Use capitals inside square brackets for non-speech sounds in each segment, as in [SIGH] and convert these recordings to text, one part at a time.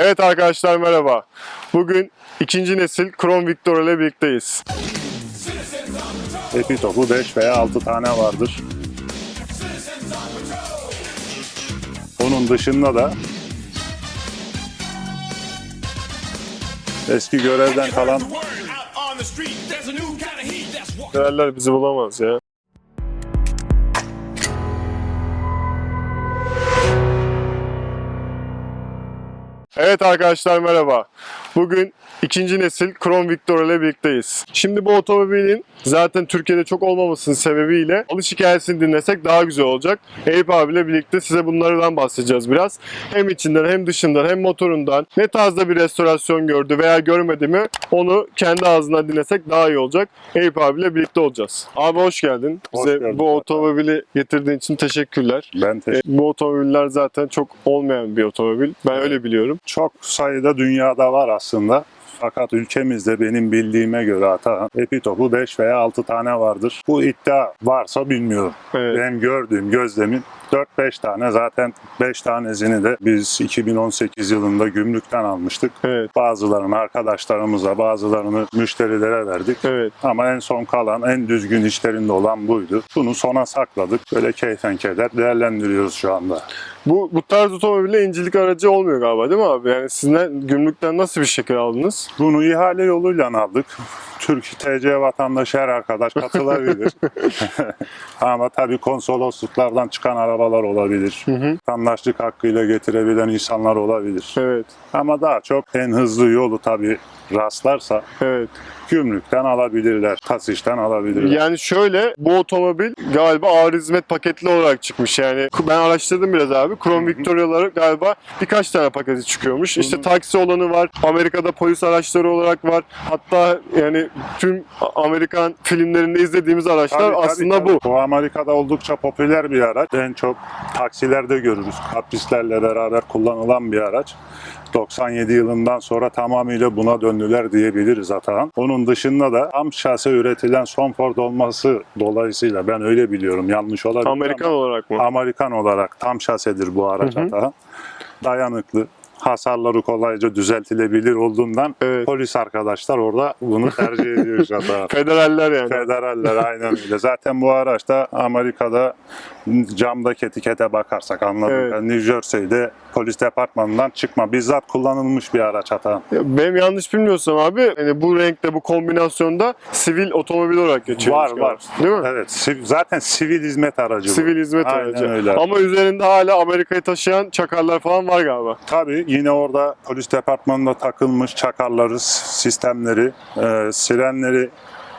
Evet arkadaşlar merhaba. Bugün ikinci nesil Chrome Victor ile birlikteyiz. Epi topu 5 veya 6 tane vardır. Onun dışında da eski görevden kalan Değerler bizi bulamaz ya. Evet arkadaşlar merhaba. Bugün ikinci nesil Chrome Victor ile birlikteyiz. Şimdi bu otomobilin zaten Türkiye'de çok olmamasının sebebiyle alış hikayesini dinlesek daha güzel olacak. Eyüp abiyle birlikte size bunlardan bahsedeceğiz biraz. Hem içinden hem dışından hem motorundan ne tarzda bir restorasyon gördü veya görmedi mi onu kendi ağzından dinlesek daha iyi olacak. Eyüp abiyle birlikte olacağız. Abi hoş geldin. Hoş Bize gördük bu otomobili getirdiğin için teşekkürler. ben E, teşekkür bu otomobiller zaten çok olmayan bir otomobil. Ben öyle biliyorum. Çok sayıda dünyada var aslında. Fakat ülkemizde benim bildiğime göre hata epi topu 5 veya 6 tane vardır. Bu iddia varsa bilmiyorum. Evet. Benim gördüğüm gözlemin 4-5 tane zaten 5 tanesini de biz 2018 yılında gümrükten almıştık. Evet. Bazılarını arkadaşlarımıza, bazılarını müşterilere verdik. Evet. Ama en son kalan, en düzgün işlerinde olan buydu. Bunu sona sakladık. Böyle keyfen keder değerlendiriyoruz şu anda. Bu, bu tarz otomobille incilik aracı olmuyor galiba değil mi abi? Yani sizden gümrükten nasıl bir şekil aldınız? Bunu ihale yoluyla aldık. Türk TC vatandaşı her arkadaş katılabilir. [LAUGHS] Ama tabii konsolosluklardan çıkan arabalar olabilir. hı. Vatandaşlık hakkıyla getirebilen insanlar olabilir. Evet. Ama daha çok en hızlı yolu tabii rastlarsa Evet. gümrükten alabilirler, tasişten alabilirler. Yani şöyle bu otomobil galiba ağır hizmet paketli olarak çıkmış. Yani ben araştırdım biraz abi. Chrome Victoria'ları galiba birkaç tane paketi çıkıyormuş. İşte taksi olanı var. Amerika'da polis araçları olarak var. Hatta yani tüm Amerikan filmlerinde izlediğimiz araçlar Tabii, tabii, aslında tabii. bu. Bu Amerika'da oldukça popüler bir araç. En çok taksilerde görürüz. Kaprislerle beraber kullanılan bir araç. 97 yılından sonra tamamıyla buna döndüler diyebiliriz Atahan. Onun dışında da tam şase üretilen son Ford olması dolayısıyla ben öyle biliyorum. Yanlış olabilir Amerikan ama olarak mı? Amerikan olarak tam şasedir bu araç Hı hı. Atahan. Dayanıklı. Hasarları kolayca düzeltilebilir olduğundan Evet. polis arkadaşlar orada bunu tercih ediyor Atahan. [LAUGHS] Federaller yani. Federaller aynen öyle. Zaten bu araçta Amerika'da camdaki etikete bakarsak anladım. Evet. New Jersey'de polis departmanından çıkma. Bizzat kullanılmış bir araç hata. Benim yanlış bilmiyorsam abi yani bu renkte bu kombinasyonda sivil otomobil olarak geçiyor. Var var. Değil mi? Evet. siv- Zaten sivil hizmet aracı bu. Sivil hizmet Aynen aracı. öyle. Ama üzerinde hala Amerika'yı taşıyan çakarlar falan var galiba. Tabii yine orada polis departmanında takılmış çakarları, sistemleri, e, sirenleri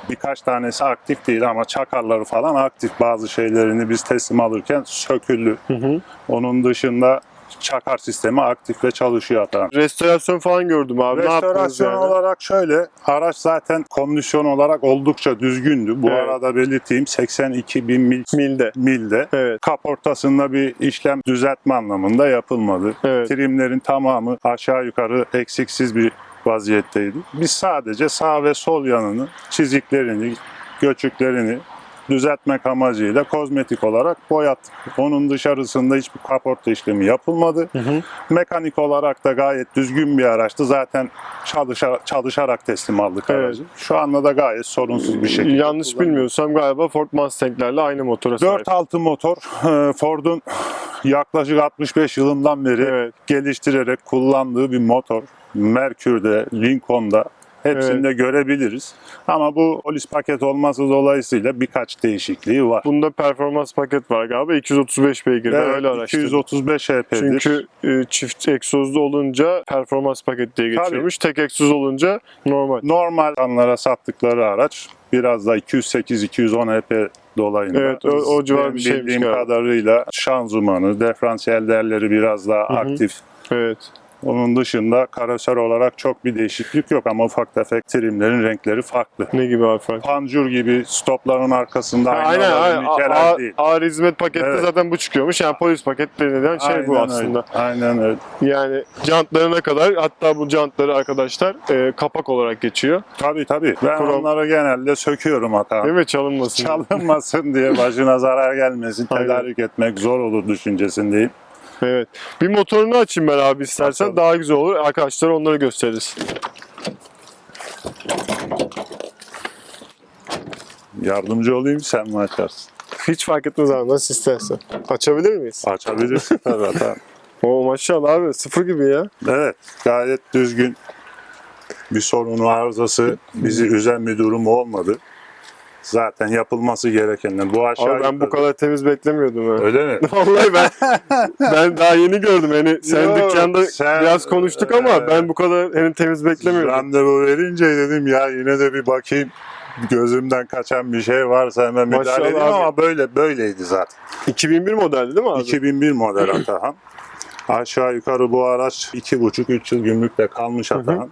birkaç tanesi aktif değil ama çakarları falan aktif bazı şeylerini biz teslim alırken söküldü. hı. Onun dışında çakar sistemi aktif ve çalışıyor hata. Restorasyon falan gördüm abi. ne yaptınız Restorasyon yani? olarak şöyle, araç zaten kondisyon olarak oldukça düzgündü. Bu Evet. arada belirteyim 82 bin mil, Milde. milde. Evet. Kaportasında bir işlem düzeltme anlamında yapılmadı. Evet. Trimlerin tamamı aşağı yukarı eksiksiz bir vaziyetteydi. Biz sadece sağ ve sol yanını, çiziklerini, göçüklerini düzeltmek amacıyla kozmetik olarak boyattık. Onun dışarısında hiçbir kaporta işlemi yapılmadı. hı. Mekanik olarak da gayet düzgün bir araçtı. Zaten çalışa- çalışarak teslim aldık Evet. aracı. Şu anda da gayet sorunsuz bir şekilde. Yanlış kullanıyoruz. bilmiyorsam galiba Ford Mustang'lerle aynı motora sahip. 4.6 motor e, Ford'un yaklaşık 65 yılından beri Evet. geliştirerek kullandığı bir motor. Mercury'de, Lincoln'da hepsinde görebiliriz. Ama bu polis paket olması dolayısıyla birkaç değişikliği var. Bunda performans paket var galiba. 235 beygir. Ben Evet, öyle araştırdım. 235 HP'dir. Çünkü e, çift egzozlu olunca performans paket diye Tabii. geçiyormuş. Tek egzoz olunca normal. normal insanlara sattıkları araç biraz da 208-210 HP dolayında. Evet, o- o civar Benim bir şeymiş Bildiğim galiba. kadarıyla şanzımanı, diferansiyel değerleri biraz daha hı. aktif. Evet. Onun dışında karoser olarak çok bir değişiklik yok ama ufak tefek trimlerin renkleri farklı. Ne gibi abi fark? Panjur gibi stopların arkasında aynı Aynen, aynen. değil. ağır hizmet pakette Evet. zaten bu çıkıyormuş. Yani polis paket denilen şey bu Aynen aslında. Öyle. Aynen öyle. Yani jantlarına kadar hatta bu jantları arkadaşlar e, kapak olarak geçiyor. Tabii tabii. Ben Krom- onları genelde söküyorum hata. Değil mi? Çalınmasın. Çalınmasın diye başına zarar gelmesin. Tedarik etmek zor olur düşüncesindeyim. Evet. Bir motorunu açayım ben abi istersen daha güzel olur. Arkadaşlar onları gösteririz. Yardımcı olayım sen mi açarsın? Hiç fark etmez abi nasıl istersen. Açabilir miyiz? Açabilirsin [LAUGHS] tabii Atahan. Oo maşallah abi sıfır gibi ya. Evet, gayet düzgün bir sorunu, arızası bizi üzen bir durum olmadı. Zaten yapılması gerekenler. Bu aşağı Abi ben bu yukarı- kadar temiz beklemiyordum ha. Öyle mi? [LAUGHS] Vallahi ben [LAUGHS] ben daha yeni gördüm. Yani sen Yok, dükkanda sen- biraz konuştuk ama Ee, ben bu kadar hani temiz beklemiyordum. Randevu verince dedim ya yine de bir bakayım gözümden kaçan bir şey varsa hemen müdahale Maşallah edeyim abi. ama böyle böyleydi zaten. 2001 modeldi değil mi abi? 2001 model [CLEARS THROAT] Atahan. Aşağı yukarı bu araç 2,5-3 yıl gümrükte kalmış Atahan.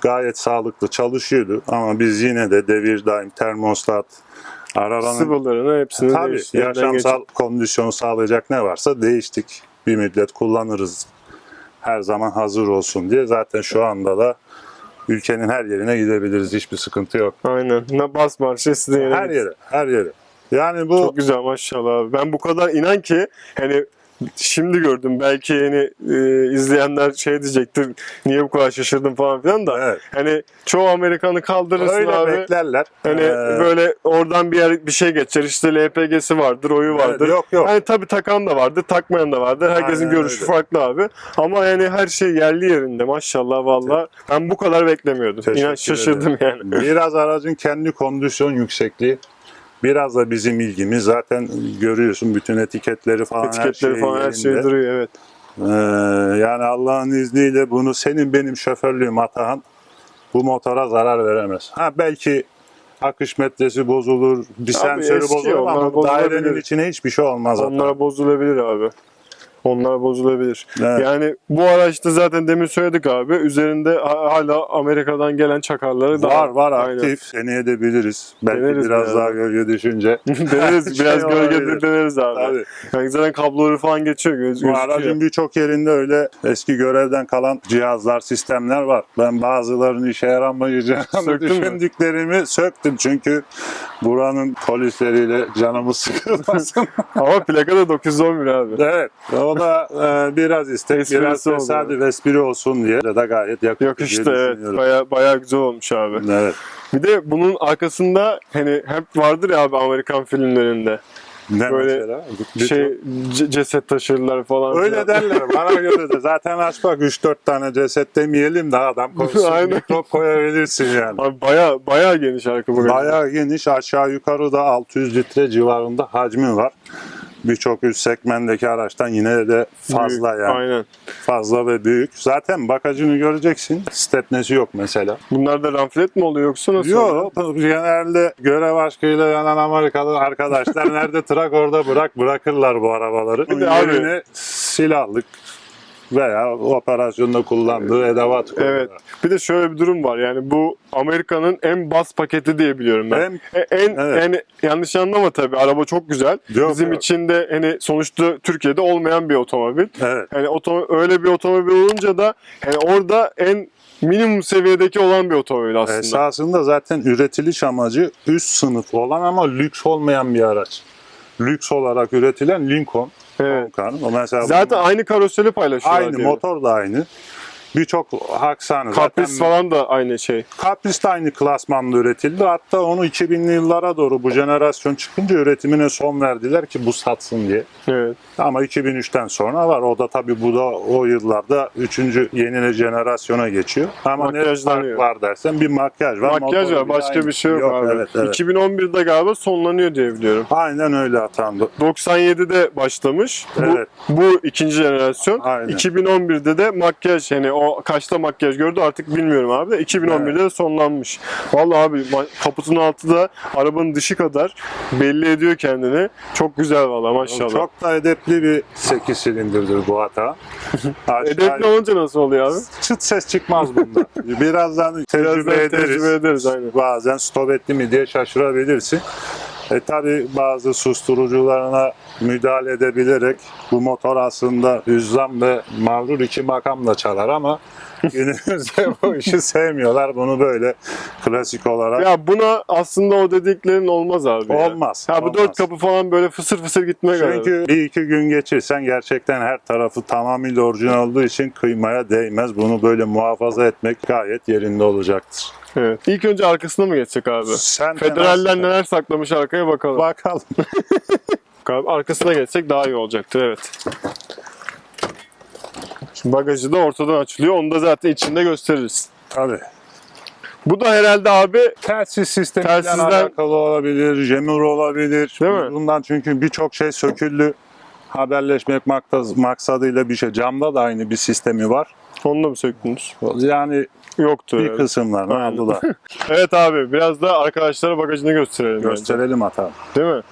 Gayet sağlıklı çalışıyordu ama biz yine de devir daim termostat, arabanın Sıvılarını hepsini tabii değişti. Elden yaşamsal geçirdi. kondisyonu sağlayacak ne varsa değiştik. Bir müddet kullanırız. Her zaman hazır olsun diye. Zaten şu anda da ülkenin her yerine gidebiliriz. Hiçbir sıkıntı yok. Aynen. Ne bas marşı sizin yere Her yere, her yere. Yani bu Çok güzel maşallah. Ben bu kadar inan ki hani şimdi gördüm. Belki hani e, izleyenler şey diyecektir. Niye bu kadar şaşırdım falan filan da. Evet. Hani çoğu Amerikanı kaldırırsın öyle abi. beklerler. Hani Ee, böyle oradan bir yer bir şey geçer işte LPG'si vardır, oyu Evet, vardır. yok, yok. Hani tabii takan da vardır, takmayan da vardır. Herkesin Aynen görüşü öyle. farklı abi. Ama yani her şey yerli yerinde maşallah valla. Ben bu kadar beklemiyordum. Teşekkür İnan şaşırdım yani. Biraz aracın kendi kondisyon yüksekliği. Biraz da bizim ilgimiz. Zaten görüyorsun bütün etiketleri falan her Etiketleri şey falan her şey yerinde. duruyor evet. Ee, yani Allah'ın izniyle bunu senin benim şoförlüğüm Atahan bu motora zarar veremez. Ha belki akış metresi bozulur, eski, bozulur onlar ama bozulabilir. dairenin içine hiçbir şey olmaz Atahan. Onlara bozulabilir abi. Onlar bozulabilir. Evet. Yani bu araçta zaten demin söyledik abi. Üzerinde ha- hala Amerika'dan gelen çakarları da Var var Aynen. aktif. Deneyebiliriz. Belki Deneriz biraz ya. daha gölge düşünce. [LAUGHS] deneriz. [LAUGHS] Şey Biraz olabilir. gölgede deneriz abi. Tabii. Yani zaten kabloları falan geçiyor. Göz, Bu aracın birçok yerinde öyle eski görevden kalan cihazlar, sistemler var. Ben bazılarının işe yaramayacağını düşündüklerimi söktüm. Çünkü buranın polisleriyle canımız [LAUGHS] sıkılmasın. Ama plaka da 911 abi. evet. O da e, biraz istek, Esprisi biraz tesadüf espri olsun diye de gayet yakıştı Yakıştı diye evet. düşünüyorum. Baya, baya güzel olmuş abi. Evet. Bir de bunun arkasında hani hep vardır ya abi Amerikan filmlerinde. Ne Böyle mesela? Şey ce- ceset taşırlar falan. Öyle filan. derler bana [LAUGHS] göre de. Zaten aç bak 3-4 tane ceset demeyelim de adam [LAUGHS] koysun. Aynen. mikrop koyabilirsin yani. Abi baya baya geniş arka bagajı. Bayağı geniş aşağı yukarı da 600 litre civarında hacmi var. Birçok üst segmentteki araçtan yine de fazla Büyük, yani. Aynen. Fazla ve büyük. Zaten bagajını göreceksin. Stepnesi yok mesela. Bunlar da ramflet mi oluyor yoksa nasıl? Yok. Genelde görev aşkıyla yanan Amerikalı arkadaşlar [LAUGHS] nerede trak orada bırak bırakırlar bu arabaları. Bir de abi- silahlık veya operasyonda kullandığı edevat Evet. koyuyorlar. Bir de şöyle bir durum var. Yani bu Amerika'nın en bas paketi diye biliyorum ben. En- E- en evet. yani yanlış anlama tabii. Araba çok güzel. Yok, Bizim yok. için de hani sonuçta Türkiye'de olmayan bir otomobil. Evet. Yani oto- öyle bir otomobil olunca da yani orada en minimum seviyedeki olan bir otomobil aslında. Esasında zaten üretiliş amacı üst sınıf olan ama lüks olmayan bir araç. Lüks olarak üretilen Lincoln. Evet. Volkan. O mesela Zaten aynı karoseri paylaşıyorlar. aynı diye. motor da aynı. Birçok aksanı Kapris zaten falan da aynı şey. Capris de aynı klasmanda üretildi. Hatta onu 2000'li yıllara doğru bu jenerasyon çıkınca üretimine son verdiler ki bu satsın diye. Evet. Ama 2003'ten sonra var. O da tabii bu da o yıllarda 3. yeni jenerasyona geçiyor. Ama ne fark var dersen bir makyaj var. Makyaj var. Başka aynı. bir şey yok, abi. Evet, evet. 2011'de galiba sonlanıyor diye biliyorum. Aynen öyle atandı. 97'de başlamış. Evet. Bu, bu ikinci jenerasyon. Aynen. 2011'de de makyaj o kaçta makyaj gördü artık bilmiyorum abi de 2011'de de sonlanmış. Vallahi abi kaputun altı da arabanın dışı kadar belli ediyor kendini. Çok güzel vallahi maşallah. Çok da edepli bir 8 silindirdir bu hata. [LAUGHS] Edepli olunca nasıl oluyor abi? Çıt ses çıkmaz bunda. [LAUGHS] Birazdan tecrübe Birazdan ederiz. tecrübe ederiz, aynen. Bazen stop etti mi diye şaşırabilirsin. E tabi bazı susturucularına müdahale edebilerek bu motor aslında hüzzam ve mağrur iki makam da çalar ama [LAUGHS] Günümüzde bu işi sevmiyorlar. Bunu böyle klasik olarak Ya buna aslında o dediklerin olmaz abi. ya. olmaz. Ha bu olmaz. dört kapı falan böyle fısır fısır gitmeye kadar. Çünkü bir iki gün geçirsen gerçekten her tarafı tamamıyla orijinal olduğu için kıymaya değmez. Bunu böyle muhafaza etmek gayet yerinde olacaktır. Evet. İlk önce arkasına mı geçsek abi? Sen de Federaller nasıl- neler saklamış arkaya bakalım. Bakalım. [LAUGHS] Abi arkasına geçsek daha iyi olacaktır evet. Şimdi bagajı da ortadan açılıyor. Onu da zaten içinde gösteririz. Tabii. Bu da herhalde abi Telsiz sistemiyle Telsizden- alakalı olabilir, jemur olabilir. Değil mi? Bundan çünkü birçok şey söküldü. Haberleşmek maktaz- maksadıyla bir şey. Camda da aynı bir sistemi var. onu da mı söktünüz? Yani Yoktu. bir kısımlarını aldılar. [LAUGHS] Evet abi biraz da arkadaşlara bagajını gösterelim. Gösterelim hata. Değil mi?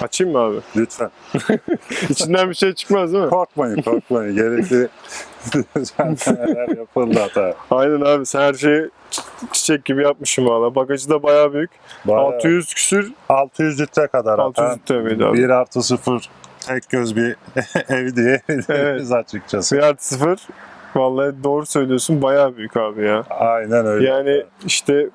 Açayım mı abi? Lütfen. [LAUGHS] İçinden bir şey çıkmaz değil mi? Korkmayın, korkmayın. Gerekli [LAUGHS] düzenlemeler yapıldı hata. Aynen abi sen her şeyi çi- çiçek gibi yapmışsın valla. Bagajı da bayağı büyük. Bayağı 600 küsür 600 litre kadar 600 hata. litre miydi abi? 1 artı 0 tek göz bir ev diyebiliriz açıkçası. 1 artı 0. Vallahi doğru söylüyorsun bayağı büyük abi ya. Aynen öyle. Yani işte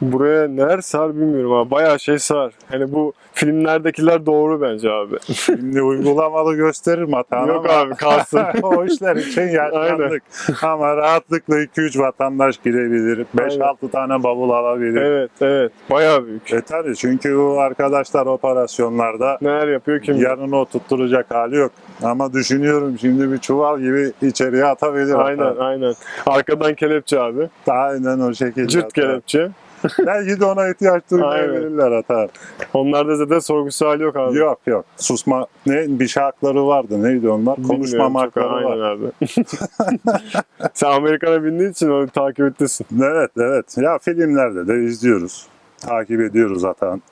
buraya neler sar bilmiyorum ama bayağı şey sar. Hani bu filmlerdekiler doğru bence abi. Şimdi uygulamalı gösterir hatanı Yok ama abi kalsın. [LAUGHS] o işler için yaşlandık. Ama rahatlıkla 2-3 vatandaş girebilir. 5-6 tane bavul alabilir. evet evet bayağı büyük. E tabii çünkü bu arkadaşlar operasyonlarda Neler yapıyor kim yanına oturtturacak hali yok. Ama düşünüyorum şimdi bir çuval gibi içeriye atabilir. Aynen hatta. aynen. Arkadan kelepçe abi. Aynen o şekilde. Cırt hatta. kelepçe. [LAUGHS] Belki de ona ihtiyaç duymayabilirler hata. Onlarda zaten sorgusu hali yok abi. Yok yok. Susma ne bir şey hakları vardı. Neydi onlar? Bilmiyorum Konuşmama çok, hakları Aynen var. abi. [LAUGHS] Sen Amerikan'a bindiğin için onu takip ettesin. Evet evet. Ya filmlerde de izliyoruz. Takip ediyoruz zaten.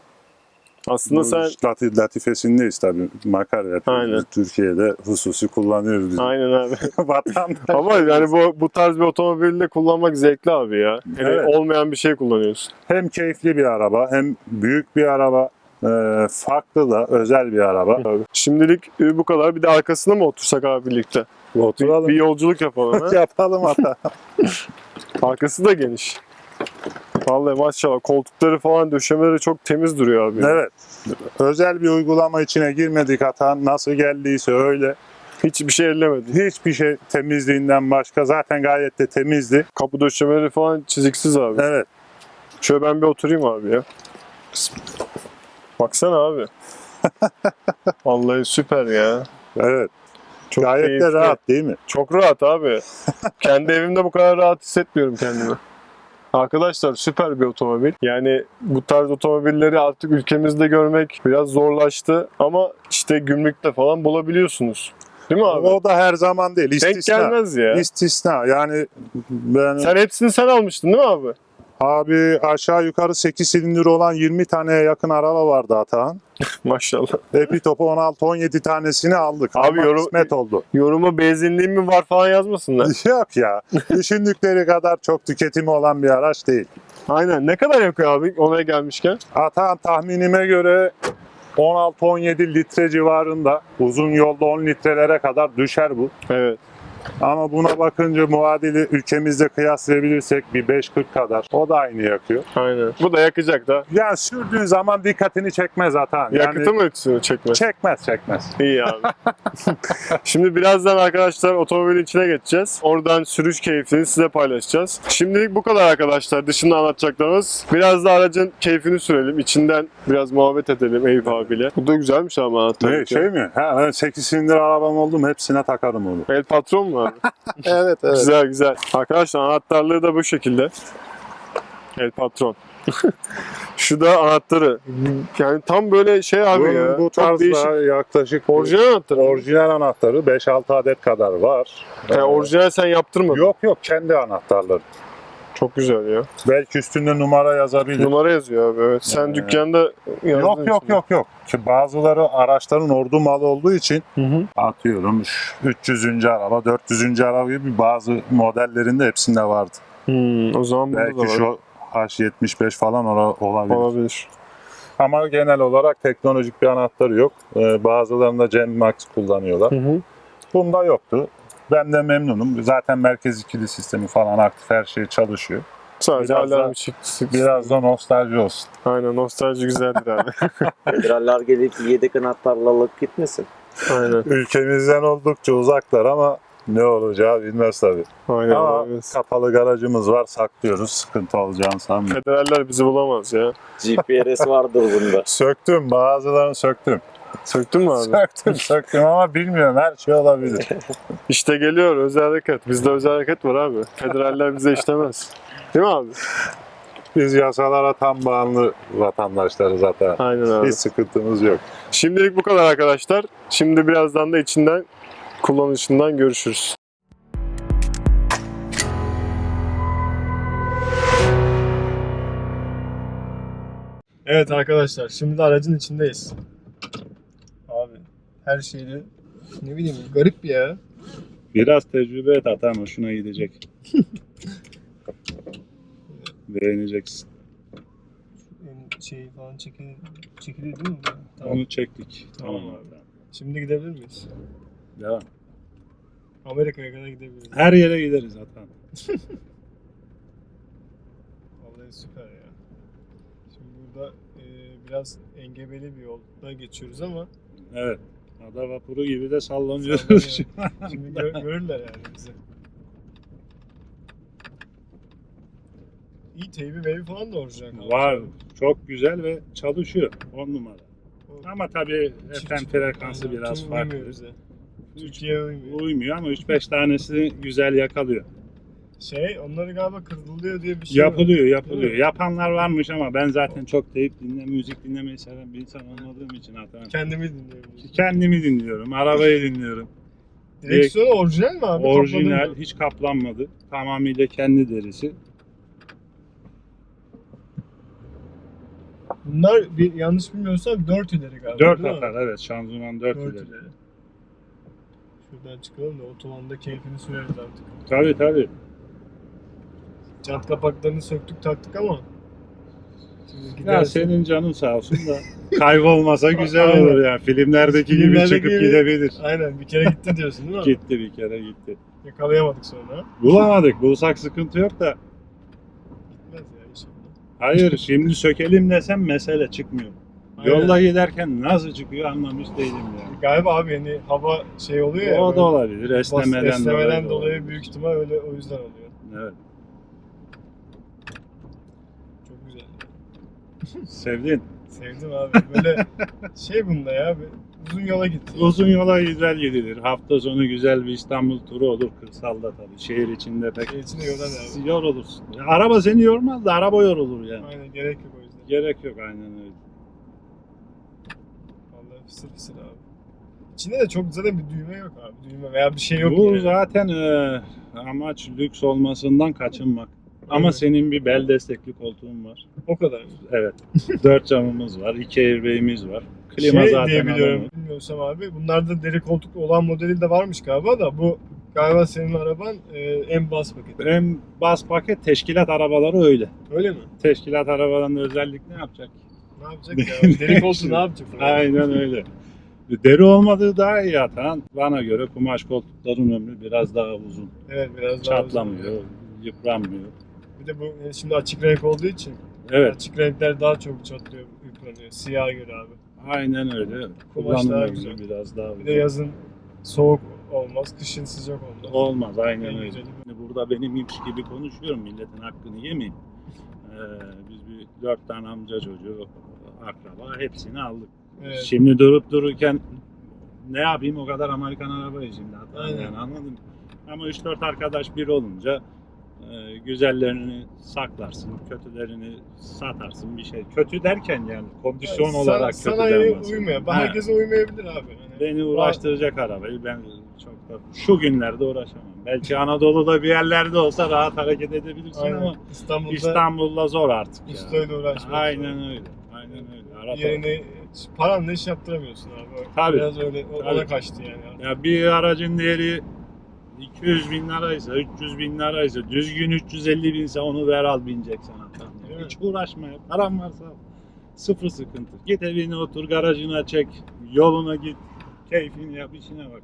Aslında sen Latif, latifesindeyiz tabii. Makara yapıyoruz. Türkiye'de hususi kullanıyoruz biz. aynen abi. [LAUGHS] Vatandaş. Ama yani bu bu tarz bir otomobilde kullanmak zevkli abi ya. Yani Evet. olmayan bir şey kullanıyorsun. Hem keyifli bir araba hem büyük bir araba. e, farklı da özel bir araba. Abi. Şimdilik e, bu kadar. Bir de arkasına mı otursak abi birlikte? Bir, Oturalım. bir yolculuk yapalım. [LAUGHS] Yapalım hatta. [LAUGHS] Arkası da geniş. Vallahi maşallah koltukları falan döşemeleri çok temiz duruyor abi. evet. Özel bir uygulama içine girmedik hata. Nasıl geldiyse öyle. Hiçbir şey ellemedi. Hiçbir şey temizliğinden başka. Zaten gayet de temizdi. Kapı döşemeleri falan çiziksiz abi. Evet. Şöyle ben bir oturayım abi ya. Baksana abi. [LAUGHS] Vallahi süper ya. Evet. Çok gayet keyifli. de rahat değil mi? Çok rahat abi. [LAUGHS] Kendi evimde bu kadar rahat hissetmiyorum kendimi. Arkadaşlar süper bir otomobil. Yani bu tarz otomobilleri artık ülkemizde görmek biraz zorlaştı. Ama işte gümrükte falan bulabiliyorsunuz. Değil mi abi? O da her zaman değil. Denk İstisna. gelmez ya. İstisna. Yani ben Sen hepsini sen almıştın değil mi abi? Abi aşağı yukarı 8 silindir olan 20 taneye yakın araba vardı Atahan. [LAUGHS] Maşallah. Epitop'u 16-17 tanesini aldık. Abi yorum- kısmet oldu. Yoruma benzinliğin mi var falan yazmasınlar. [LAUGHS] Yok ya. [LAUGHS] Düşündükleri kadar çok tüketimi olan bir araç değil. Aynen. Ne kadar yakıyor abi olaya gelmişken? Atahan tahminime göre 16-17 litre civarında. Uzun yolda 10 litrelere kadar düşer bu. Evet. Ama buna bakınca muadili ülkemizde kıyaslayabilirsek bir 5-40 kadar. O da aynı yakıyor. Aynen. Bu da yakacak da. Yani sürdüğün zaman dikkatini çekmez. Yani Yakıtı mı ötüsünü çekmez? Çekmez çekmez. İyi abi. [LAUGHS] Şimdi birazdan arkadaşlar otomobilin içine geçeceğiz. Oradan sürüş keyfini size paylaşacağız. Şimdilik bu kadar arkadaşlar. Dışında anlatacaklarımız. Biraz da aracın keyfini sürelim. İçinden biraz muhabbet edelim Eyüp abiyle. Bu da güzelmiş ama anahtar. Ne şey mi? Ha, ben 8 silindir arabam oldum hepsine takarım onu. El patron mu abi? [LAUGHS] evet güzel güzel. Arkadaşlar anahtarlığı da bu şekilde. El patron. [LAUGHS] Şu da anahtarı. Yani tam böyle şey abi bu, ya. bu değişik. tarzda yaklaşık Orijinal anahtarı. orijinal anahtarı 5-6 adet kadar var. Yani orijinal sen yaptırmadın. Yok yok kendi anahtarları. Çok güzel ya. Belki üstünde numara yazabilir. Numara yazıyor abi evet. Sen Ee, dükkanda yazdın Yok yok yok yok. Ki bazıları araçların ordu malı olduğu için Hı hı. atıyorum şu 300. araba, 400. araba gibi bazı modellerinde hepsinde vardı. Hmm, o zaman burada da Belki var. şu H75 falan olabilir. Olabilir. Ama genel olarak teknolojik bir anahtarı yok. Ee, bazılarında Gen Max kullanıyorlar. Hı hı. Bunda yoktu. Ben de memnunum. Zaten merkez ikili sistemi falan aktif her şey çalışıyor. Sadece Biraz alarm da- çıktı. Biraz da nostalji olsun. Aynen nostalji güzeldir abi. [LAUGHS] Federaller gelip yedi kanatlarla alıp gitmesin. Aynen. Ülkemizden oldukça uzaklar ama ne olacağı bilmez tabii. Aynen. Ama abi. kapalı garajımız var saklıyoruz. Sıkıntı olacağını sanmıyorum. Federaller bizi bulamaz ya. GPRS vardır bunda. [LAUGHS] Söktüm bazılarını söktüm. Söktün mü abi? Söktüm söktüm ama bilmiyorum her şey olabilir. [LAUGHS] İşte geliyor özel hareket. Bizde özel hareket var abi. Federaller bize işlemez. Değil mi abi? Biz yasalara tam bağımlı vatandaşları zaten. Aynen abi. Hiç sıkıntımız yok. Şimdilik bu kadar arkadaşlar. Şimdi birazdan da içinden kullanışından görüşürüz. Evet arkadaşlar şimdi de aracın içindeyiz. Her şeyi ne bileyim garip ya. Biraz tecrübe et atan hoşuna gidecek. [LAUGHS] Beğeneceksin. Şey falan çekiliyor, çekiliyor değil mi? Onu çektik. Tamam Tamam abi. abi. Şimdi gidebilir miyiz? Devam. Amerika'ya kadar gidebiliriz. Her yere gideriz atan. [LAUGHS] Vallahi süper ya. Şimdi burada e, biraz engebeli bir yolda geçiyoruz ama Evet. Ada vapuru gibi de sallanıyoruz. Sallanıyor. [LAUGHS] şimdi gö- görürler yani bizi. İyi teybi meybi falan da kalmış. Var. Çok güzel ve çalışıyor. 10 numara. O- Ama tabii FM frekansı biraz farklı. Türkiye'ye uymuyor. Uymuyor ama 3-5 tanesi güzel yakalıyor. Şey onları galiba kırılıyor diye bir şey var. Yapılıyor, yapılıyor. Değil mi? Yapanlar varmış ama ben zaten çok teyip dinle, müzik dinlemeyi seven bir insan olmadığım için hatta Kendimi dinliyorum. kendimi dinliyorum, arabayı dinliyorum. Direksiyonu orijinal mi abi? Orijinal, Kapladın hiç kaplanmadı. Tamamıyla kendi derisi. Bunlar bir, yanlış bilmiyorsam 4 ileri galiba. 4 değil mi? atar evet, şanzıman 4 Dört ileri. ileri. Şuradan çıkalım da otobanda keyfini süreriz artık. Tabii tabii. Jant kapaklarını söktük taktık ama şimdi Ya senin canın sağ olsun da kaybolmasa [LAUGHS] güzel olur yani. Filmlerdeki gibi Filmlerdeki çıkıp gibi- gidebilir. Aynen bir kere gitti diyorsun değil mi? [LAUGHS] Gitti bir kere gitti. Yakalayamadık sonra. Bulamadık. Bulsak sıkıntı yok da. Gitmez ya inşallah. Hayır şimdi sökelim desem mesele çıkmıyor. Aynen. Yolda giderken nasıl çıkıyor anlamış değilim yani. Galiba abi yani hava şey oluyor ya. O böyle da olabilir. bas- Esnemeden, esnemeden dolayı olabilir. büyük ihtimal öyle o yüzden oluyor. Evet. Çok güzel. Sevdin. Sevdim abi. Böyle şey bunda ya. Uzun yola gitti. Uzun yola güzel gidilir. Hafta sonu güzel bir İstanbul turu olur kırsalda tabii. Şehir içinde pek Şey içinde yoran abi. yorulursun. Ya araba seni yormaz da araba yorulur yani. Aynen gerek yok o yüzden. Gerek yok aynen öyle. Vallahi fısır fısır abi. İçinde de çok zaten bir düğme yok abi. Düğme veya bir şey yok Bu yani. zaten e, amaç lüks olmasından kaçınmak. Ama senin bir bel destekli koltuğun var. O kadar. Evet. [LAUGHS] Dört camımız var. iki airbag'imiz var. Klima şey zaten diye biliyorum. alamıyor. Bilmiyorsam abi. Bunlarda deri koltuklu olan modeli de varmış galiba da bu galiba senin araban e, en bas paketi. En bas paket teşkilat arabaları öyle. Öyle mi? Teşkilat arabalarında özellik ne yapacak? Ne yapacak [LAUGHS] ya? Deri koltuğu ne yapacak? Aynen öyle. Deri olmadığı daha iyi atan. Bana göre kumaş koltukların ömrü biraz daha uzun. Evet biraz daha uzun. Çatlamıyor, yıpranmıyor. Bir de bu e, şimdi açık renk olduğu için Evet, açık renkler daha çok çatlıyor, yıpranıyor. Siyah göre abi. aynen öyle. Kumaş Kullanım daha ömrü güzel. biraz daha Bir uzun. de yazın soğuk olmaz, kışın sıcak olmaz. Olmaz, aynen En öyle. güzeli Burada benimmiş gibi konuşuyorum, milletin hakkını yemeyeyim. Ee, biz bir dört tane amca çocuğu, akraba hepsini aldık. Evet. Şimdi durup dururken ne yapayım o kadar Amerikan arabayı şimdi Aynen. yani anladın mı? Ama 3-4 arkadaş bir olunca e, güzellerini saklarsın, kötülerini satarsın bir şey. Kötü derken yani kondisyon Sana- olarak kötü Sanayiye denmez. uymuyor. Ha, Herkese uymayabilir abi. Hani Beni uğraştıracak arabayı ben çok da şu günlerde uğraşamam. Belki Anadolu'da bir yerlerde olsa rahat hareket edebilirsin Aynen. ama İstanbul'da İstanbul'da zor artık ustayla uğraşmak. Aynen öyle. Aynen öyle. Araba, Yerine paranla iş yaptıramıyorsun abi. Tabii. Biraz öyle ona Tabii. kaçtı yani. Ya bir aracın değeri 200 bin liraysa, 300 bin liraysa, düzgün 350 binse onu ver al bineceksin hatta. Değil mi? Hiç uğraşma ya. Paran varsa sıfır sıkıntı. Git evine otur, garajına çek, yoluna git, keyfini yap, işine bak.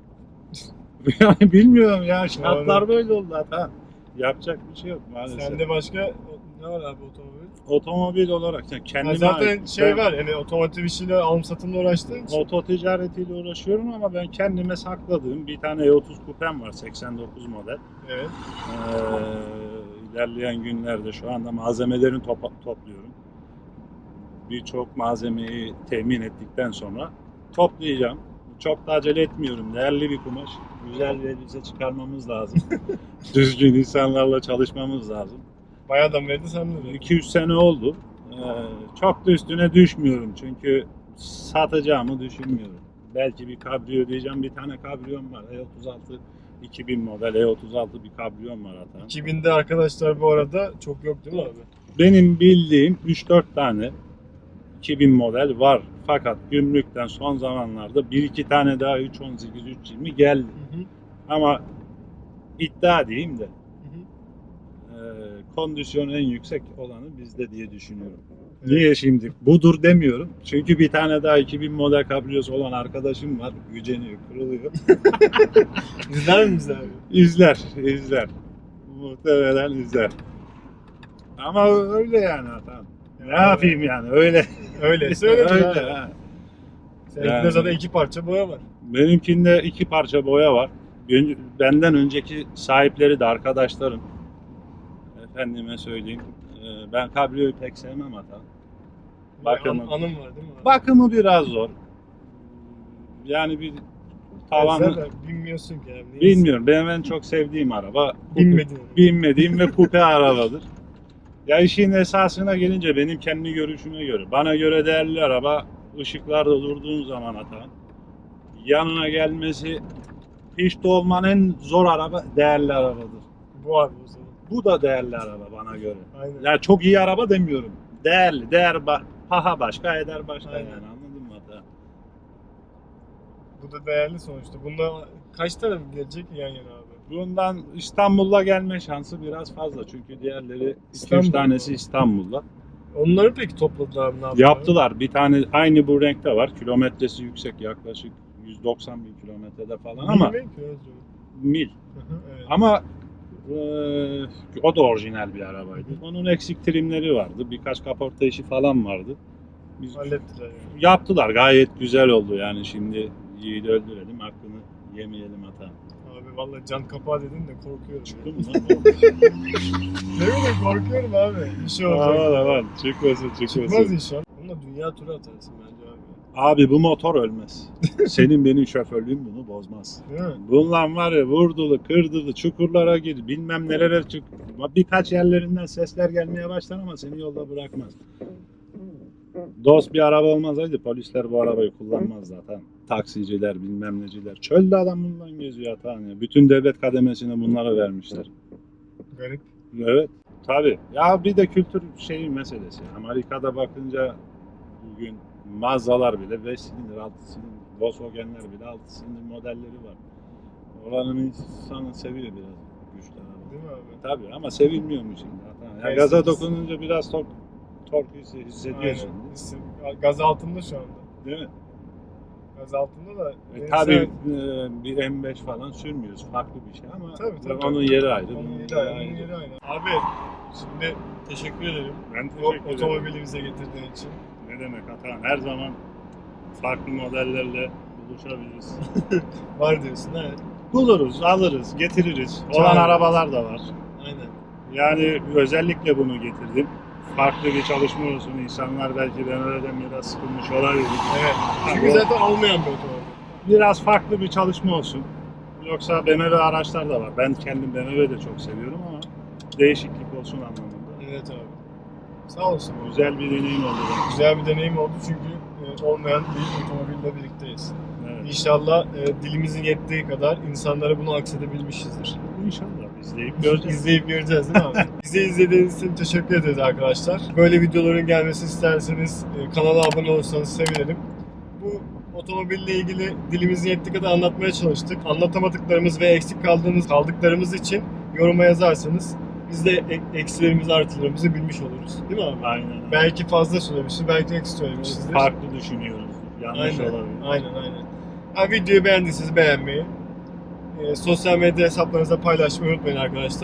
Yani [LAUGHS] bilmiyorum ya şartlar böyle oldu zaten. Yapacak bir şey yok maalesef. Sende başka ne var abi otomobil? Otomobil olarak yani kendime Ha, zaten ait- şey ben var yani otomotiv işiyle alım satımla uğraştığın için. Oto ticaretiyle uğraşıyorum ama ben kendime sakladığım bir tane E30 kupem var 89 model. Evet. Ee, ilerleyen günlerde şu anda malzemelerini topa- topluyorum. Birçok malzemeyi temin ettikten sonra toplayacağım. Çok da acele etmiyorum. Değerli bir kumaş. Güzel bir elbise çıkarmamız lazım. [LAUGHS] Düzgün insanlarla çalışmamız lazım. Bayağı da verdi de. 200 sene oldu. Ee, çok da üstüne düşmüyorum çünkü satacağımı düşünmüyorum. Belki bir kabriyo diyeceğim. Bir tane kabriyom var. E36 2000 model E36 bir kabriyom var hatta. 2000'de arkadaşlar bu arada çok yok değil mi abi? Benim bildiğim 3-4 tane 2000 model var. Fakat gümrükten son zamanlarda 1-2 tane daha 318 320 geldi. Hı hı. Ama iddia diyeyim de kondisyon en yüksek olanı bizde diye düşünüyorum. Evet. Niye şimdi? Budur demiyorum. Çünkü bir tane daha 2000 model kabriyosu olan arkadaşım var. Güceniyor, kırılıyor. [LAUGHS] İzler mi abi? İzler, izler. Muhtemelen izler. Ama öyle yani hatam. Ne yapayım yani öyle. [LAUGHS] Öyle. Söyle öyle. ha. Seninkinde Yani. zaten iki parça boya var. Benimkinde iki parça boya var. Benden önceki sahipleri de arkadaşlarım. Efendime söyleyeyim. e, Ben kabriyoyu pek sevmem hatta. Bakımı. An- anım var değil mi abi? Bakımı biraz zor. Yani bir tavanı Zaten bilmiyorsun ki abi. neyse. bilmiyorum. Benim en çok sevdiğim araba. Bilmedin. Binmediğim ve kupe [LAUGHS] arabadır. Ya işin esasına gelince benim kendi görüşüme göre. Bana göre değerli araba ışıklarda durduğun zaman hata. Yanına gelmesi hiç de en zor araba değerli arabadır. Bu abi o zaman. Bu da değerli araba bana göre. Aynen. Ya çok iyi araba demiyorum. Değerli, değer ba- paha başka, eder başka Aynen. yani anladın mı hata? Bu da değerli sonuçta. Bunda kaç tane gelecek yan yana abi? Bundan İstanbul'a gelme şansı biraz fazla çünkü diğerleri İstanbul 2-3 tanesi? İstanbul'da. Onları peki topladılar abi ne yaptılar? Yaptılar. Bir tane aynı bu renkte var. Kilometresi yüksek yaklaşık 190 bin kilometrede falan ama özür mil. dilerim. evet. Ama o da orijinal bir arabaydı. Onun eksik trimleri vardı. Birkaç kaporta işi falan vardı. Biz Hallettiler yani. yaptılar. Gayet güzel oldu yani şimdi Yiğit'i öldürelim. Hakkını yemeyelim hata. Abi vallahi can kapağı dedin de korkuyorum. Çıktı mı [LAUGHS] lan? Ne bileyim korkuyorum abi. Bir şey olacak. Aman aman çıkmasın çıkmasın. Çıkmaz inşallah. Onunla dünya turu atarsın bence abi. Abi bu motor ölmez. [LAUGHS] Senin benim şoförlüğüm bunu bozmaz. Mi? Bunlar var ya vurdulu, kırdılı, çukurlara gir, bilmem nelere çık. Birkaç yerlerinden sesler gelmeye başlar ama seni yolda bırakmaz. Dost bir araba olmasaydı polisler bu arabayı kullanmaz zaten. Taksiciler, bilmem neciler. Çölde adam bundan geziyor hatan ya. Bütün devlet kademesini bunlara vermişler. Garip. Evet, tabii. Ya bir de kültür şeyi meselesi. Amerika'da bakınca bugün Mazda'lar bile 5 silindir, 6 silindir, Volkswagen'ler bile 6 silindir modelleri var. Oranın insanı seviyor biraz güçlü araba. Değil mi abi? Tabii ama sevilmiyor mu şimdi? Hatta ya Neyse, gaza dokununca biraz tork, tork hissediyorsun. Aynen. Gaz altında şu anda. Değil mi? Gaz altında da. E, tabii e, bir M5 falan sürmüyoruz. Farklı bir şey ama Tabii, tabii. onun yeri ayrı. Onun yeri ayrı, onun yeri ayrı. Abi şimdi teşekkür ederim. Ben teşekkür ederim. otomobili bize getirdiğin için. Ne demek Atahan? Her zaman farklı modellerle buluşabiliriz. [LAUGHS] Var diyorsun ha. Buluruz, alırız, getiririz. Olan arabalar da var. Aynen. Yani özellikle bunu getirdim. Farklı bir çalışma olsun. İnsanlar belki BMW'den biraz sıkılmış olabilir. Evet. Çünkü o- zaten olmayan bir otomobil. Biraz farklı bir çalışma olsun. Yoksa BMW araçlar da var. Ben kendim BMW de çok seviyorum ama değişiklik olsun anlamında. Evet abi. Sağ olsun. Güzel bir deneyim oldu. Güzel bir deneyim oldu çünkü olmayan bir otomobille birlikteyiz. Evet. İnşallah e, dilimizin yettiği kadar insanlara bunu aksedebilmişizdir. İnşallah izleyip göreceğiz. İzleyip göreceğiz değil mi abi? [LAUGHS] Bizi izlediğiniz için teşekkür ederiz arkadaşlar. Böyle videoların gelmesini isterseniz e, kanala abone olursanız sevinirim. Bu otomobille ilgili dilimizin yettiği kadar anlatmaya çalıştık. Anlatamadıklarımız ve eksik kaldığımız kaldıklarımız için yoruma yazarsanız biz de ek- eksilerimizi artılarımızı bilmiş oluruz. Değil mi abi? Aynen. Belki fazla söylemişiz, belki eksik söylemişizdir. Farklı düşünüyoruz. Yanlış Aynen, olabilir. aynen, aynen. Ha, videoyu beğendiyseniz beğenmeyi, e, sosyal medya hesaplarınızda paylaşmayı unutmayın arkadaşlar.